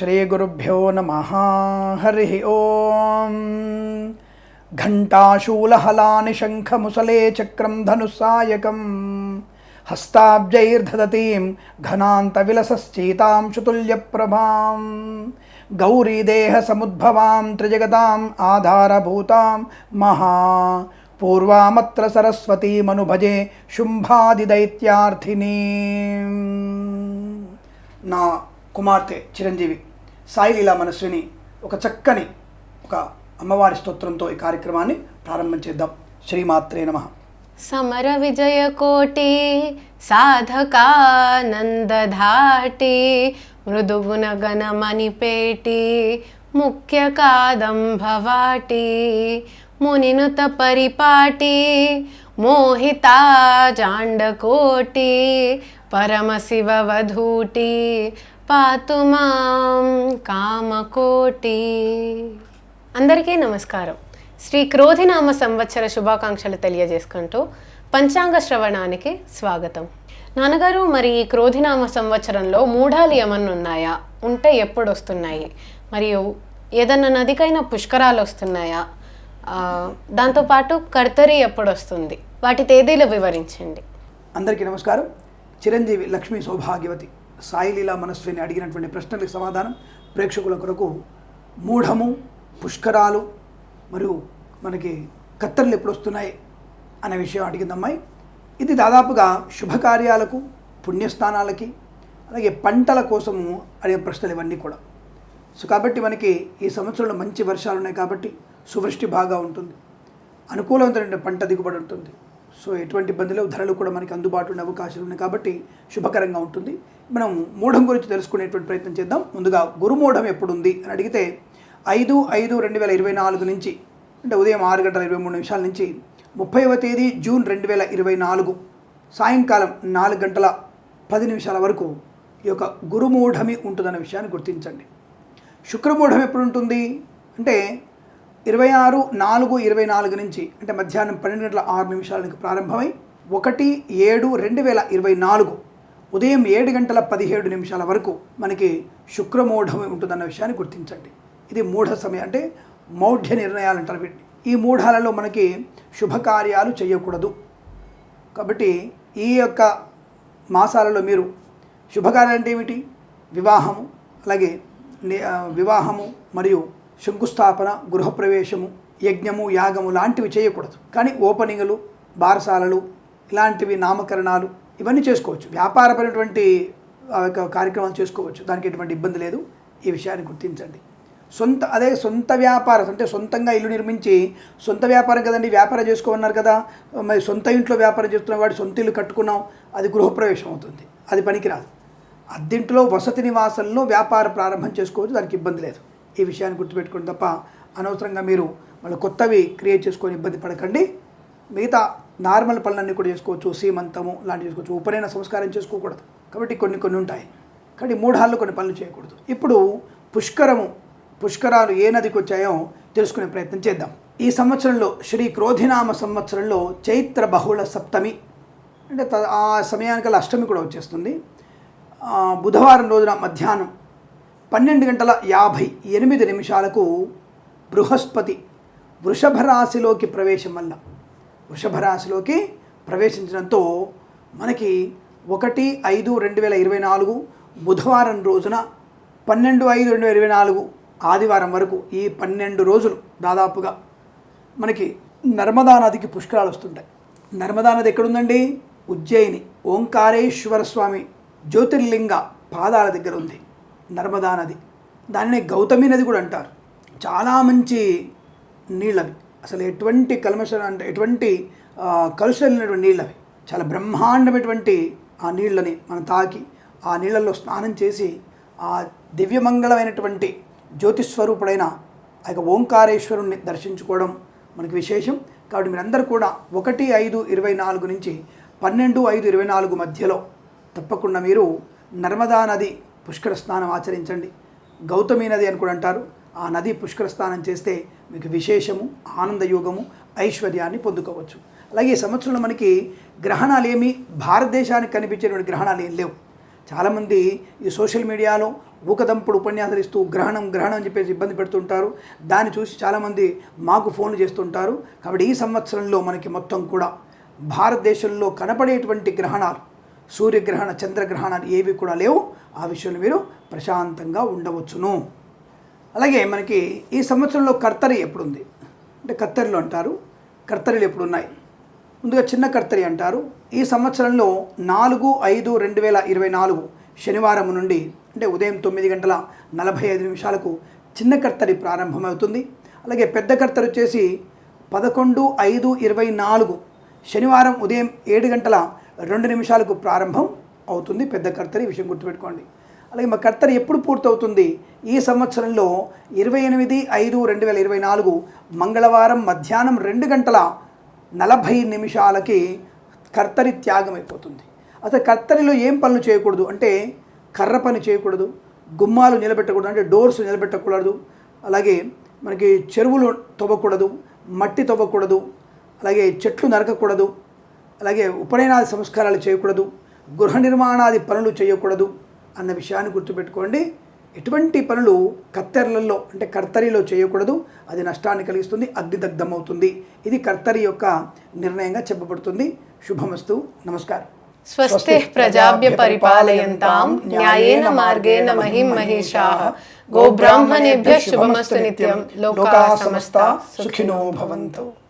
श्रीगुरुभ्यो नमः। हरिः ॐ घण्टाशूलहलानिशङ्खमुसले चक्रं धनुस्सायकं हस्ताब्जैर्धदतीं घनान्तविलसश्चेतां शुतुल्यप्रभां गौरीदेहसमुद्भवां त्रिजगताम् आधारभूतां महा। पूर्वामत्र सरस्वतीमनुभजे ಶುಂಭಾದಿದೈತ್ಯಾರ್ಥಿನಿ ना, कुमारते, चिरंजीवी। సాయిలీలా మనస్విని ఒక చక్కని ఒక అమ్మవారి స్తోత్రంతో ఈ కార్యక్రమాన్ని ప్రారంభం చేద్దాం. శ్రీమాత్రే నమ. సమర విజయ కోటి సాధకానందధాటి మృదుగుణ గణమణిపేటి ముఖ్య కాదంభవాటి మునినుత పరిపాటి మోహితా జాండకోటి పరమశివ వధూటి పాతు మాం కామకోటి. అందరికీ నమస్కారం. శ్రీ క్రోధినామ సంవత్సర శుభాకాంక్షలు తెలియజేసుకుంటూ పంచాంగ శ్రవణానికి స్వాగతం. నాన్నగారు మరి ఈ క్రోధినామ సంవత్సరంలో మూఢాలు ఏమన్నా ఉన్నాయా? ఉంటే ఎప్పుడు వస్తున్నాయి మరియు ఏదన్నా నదికైనా పుష్కరాలు వస్తున్నాయా? దాంతోపాటు కర్తరి ఎప్పుడు వస్తుంది వాటి తేదీలు వివరించండి. అందరికీ నమస్కారం. చిరంజీవి లక్ష్మీ సౌభాగ్యవతి. సాయిలీలా మనస్విని అడిగినటువంటి ప్రశ్నలకు సమాధానం ప్రేక్షకుల కొరకు మూఢము పుష్కరాలు మరియు మనకి కత్తర్లు ఎప్పుడు వస్తున్నాయి అనే విషయం అడిగింది అమ్మాయి ఇది దాదాపుగా శుభకార్యాలకు పుణ్యస్థానాలకి అలాగే పంటల కోసము అడిగే ప్రశ్నలు ఇవన్నీ కూడా. సో కాబట్టి మనకి ఈ సంవత్సరంలో మంచి వర్షాలు ఉన్నాయి కాబట్టి సువృష్టి బాగా ఉంటుంది. అనుకూలవంతమైన పంట దిగుబడి ఉంటుంది. సో ఎటువంటి ఇబ్బంది లేవు. ధరలు కూడా మనకి అందుబాటులో ఉండే అవకాశాలు ఉన్నాయి కాబట్టి శుభకరంగా ఉంటుంది. మనం మూఢం గురించి తెలుసుకునేటువంటి ప్రయత్నం చేద్దాం. ముందుగా గురుమూఢం ఎప్పుడు ఉంది అని అడిగితే ఐదు ఐదు రెండు వేల ఇరవై నాలుగు నుంచి అంటే ఉదయం ఆరు గంటల ఇరవై మూడు నిమిషాల నుంచి ముప్పైవ తేదీ జూన్ రెండు వేల ఇరవై నాలుగు సాయంకాలం నాలుగు గంటల పది నిమిషాల వరకు ఈ యొక్క గురుమూఢమి ఉంటుందన్న విషయాన్ని గుర్తించండి. శుక్రమూఢం ఎప్పుడు ఉంటుంది? అంటే ఇరవై ఆరు నాలుగు ఇరవై నాలుగు నుంచి అంటే మధ్యాహ్నం పన్నెండు గంటల ఆరు నిమిషాలకు ప్రారంభమై ఒకటి ఏడు రెండు వేల ఇరవై నాలుగు ఉదయం ఏడు గంటల పదిహేడు నిమిషాల వరకు మనకి శుక్రమూఢం ఉంటుందన్న విషయాన్ని గుర్తించండి. ఇది మూఢ సమయం అంటే మౌఢ్య నిర్ణయాలు అంటారు వీటిని. ఈ మూఢాలలో మనకి శుభకార్యాలు చేయకూడదు. కాబట్టి ఈ యొక్క మాసాలలో మీరు శుభకార్యాలు అంటే ఏమిటి? వివాహము అలాగే వివాహము మరియు శంకుస్థాపన గృహప్రవేశము యజ్ఞము యాగము లాంటివి చేయకూడదు. కానీ ఓపెనింగ్లు బారసాలలు ఇలాంటివి నామకరణాలు ఇవన్నీ చేసుకోవచ్చు. వ్యాపారపరమైనటువంటి యొక్క కార్యక్రమాలు చేసుకోవచ్చు. దానికి ఎటువంటి ఇబ్బంది లేదు. ఈ విషయాన్ని గుర్తించండి. సొంత అదే సొంత వ్యాపారం అంటే సొంతంగా ఇల్లు నిర్మించి సొంత వ్యాపారం కదండి వ్యాపారం చేసుకోమన్నారు కదా. మరి సొంత ఇంట్లో వ్యాపారం చేస్తున్న వాడు సొంత ఇల్లు కట్టుకున్నాం అది గృహప్రవేశం అవుతుంది. అది పనికిరాదు. అద్దెంట్లో వసతి నివాసంలో వ్యాపార ప్రారంభం చేసుకోవచ్చు దానికి ఇబ్బంది లేదు. ఈ విషయాన్ని గుర్తుపెట్టుకోండి తప్ప అనవసరంగా మీరు మళ్ళీ కొత్తవి క్రియేట్ చేసుకొని ఇబ్బంది పడకండి. మిగతా నార్మల్ పనులన్నీ కూడా చేసుకోవచ్చు. సీమంతము లాంటివి చేసుకోవచ్చు. ఉపనయన సంస్కారం చేసుకోకూడదు. కాబట్టి కొన్ని కొన్ని ఉంటాయి. కానీ మూఢాల్లో కొన్ని పనులు చేయకూడదు. ఇప్పుడు పుష్కరము పుష్కరాలు ఏ నదికి వచ్చాయో తెలుసుకునే ప్రయత్నం చేద్దాం. ఈ సంవత్సరంలో శ్రీ క్రోధినామ సంవత్సరంలో చైత్ర బహుళ సప్తమి. అంటే త- ఆ సమయానికల్లా అష్టమి కూడా వచ్చేస్తుంది. బుధవారం రోజున మధ్యాహ్నం పన్నెండు గంటల యాభై ఎనిమిది నిమిషాలకు బృహస్పతి వృషభ రాశిలోకి ప్రవేశం వల్ల. వృషభ రాశిలోకి ప్రవేశించడంతో మనకి ఒకటి ఐదు రెండు వేల ఇరవై నాలుగు బుధవారం రోజున పన్నెండు ఐదు రెండు వేల ఇరవై నాలుగు ఆదివారం వరకు ఈ పన్నెండు రోజులు దాదాపుగా మనకి నర్మదా నదికి పుష్కరాలు వస్తుంటాయి. నర్మదా నది ఎక్కడుందండి? ఉజ్జయిని ఓంకారేశ్వర స్వామి జ్యోతిర్లింగ పాదాల దగ్గర ఉంది. నర్మదా నది. దానినే గౌతమి నది కూడా అంటారు. చాలా మంచి నీళ్ళవి. అసలు ఎటువంటి కల్మష అంటే ఎటువంటి ఆ, కలుషం లేనటువంటి నీళ్ళవి. చాలా బ్రహ్మాండమైనటువంటి ఆ నీళ్ళని మనం తాకి ఆ నీళ్ళల్లో స్నానం చేసి ఆ దివ్యమంగళమైనటువంటి జ్యోతిస్వరూపుడైన ఆ యొక్క ఓంకారేశ్వరుణ్ణి దర్శించుకోవడం మనకి విశేషం. కాబట్టి మీరందరూ కూడా ఒకటి ఐదు ఇరవై నాలుగు నుంచి పన్నెండు ఐదు ఇరవై నాలుగు మధ్యలో తప్పకుండా మీరు నర్మదా నది పుష్కర స్నానం ఆచరించండి. గౌతమి నది అని కూడా అంటారు. ఆ నది పుష్కర స్నానం చేస్తే మీకు విశేషము ఆనందయోగము ఐశ్వర్యాన్ని పొందుకోవచ్చు. అలాగే ఈ సంవత్సరంలో మనకి గ్రహణాలు ఏమి భారతదేశానికి కనిపించేటువంటి గ్రహణాలు ఏం లేవు. చాలామంది ఈ సోషల్ మీడియాలో ఊకదంపుడు ఉపన్యాసాలు ఇస్తూ గ్రహణం గ్రహణం అని చెప్పేసి ఇబ్బంది పెడుతుంటారు. దాన్ని చూసి చాలామంది మాకు ఫోన్లు చేస్తుంటారు. కాబట్టి ఈ సంవత్సరంలో మనకి మొత్తం కూడా భారతదేశంలో కనపడేటువంటి గ్రహణాలు సూర్యగ్రహణ చంద్రగ్రహణాలు ఏవి కూడా లేవు. ఆ విషయంలో మీరు ప్రశాంతంగా ఉండవచ్చును. అలాగే మనకి ఈ సంవత్సరంలో కర్తరి ఎప్పుడుంది? అంటే కత్తెరలు అంటారు. కర్తరిలు ఎప్పుడున్నాయి? ముందుగా చిన్న కర్తరి అంటారు. ఈ సంవత్సరంలో నాలుగు ఐదు రెండు వేల ఇరవై నాలుగు శనివారం నుండి అంటే ఉదయం తొమ్మిది గంటల నలభై ఐదు నిమిషాలకు చిన్న కర్తరి ప్రారంభమవుతుంది. అలాగే పెద్ద కర్తరి వచ్చేసి పదకొండు ఐదు ఇరవై నాలుగు శనివారం ఉదయం ఏడు గంటల రెండు నిమిషాలకు ప్రారంభం అవుతుంది. పెద్ద కర్తరి విషయం గుర్తుపెట్టుకోండి. అలాగే మా కర్తరి ఎప్పుడు పూర్తవుతుంది? ఈ సంవత్సరంలో ఇరవై ఎనిమిది ఐదు రెండు వేల ఇరవై నాలుగు మంగళవారం మధ్యాహ్నం రెండు గంటల నలభై నిమిషాలకి కర్తరి త్యాగం అయిపోతుంది అసలు కర్తరిలో ఏం పనులు చేయకూడదు? అంటే కర్ర పని చేయకూడదు గుమ్మాలు నిలబెట్టకూడదు అంటే డోర్స్ నిలబెట్టకూడదు అలాగే మనకి చెరువులు తవ్వకూడదు మట్టి తవ్వకూడదు అలాగే చెట్లు నరకకూడదు అలాగే ఉపనయనాది సంస్కారాలు చేయకూడదు గృహ నిర్మాణాది పనులు చేయకూడదు అన్న విషయాన్ని గుర్తుపెట్టుకోండి. ఎటువంటి పనులు కత్తెరలలో అంటే కర్తరిలో చేయకూడదు అది నష్టాన్ని కలిగిస్తుంది అగ్నిదగ్ధం అవుతుంది ఇది కర్తరి యొక్క నిర్ణయంగా చెప్పబడుతుంది. శుభమస్తు. నమస్కారం. స్వస్తి ప్రజాభ్య పరిపాలయంతాం న్యాయేన మార్గేణ మహిం మహిషాః గోబ్రాహ్మణేభ్య శుభమస్తు నిత్యం లోకాः సమస్తా సుఖినో భవంతు.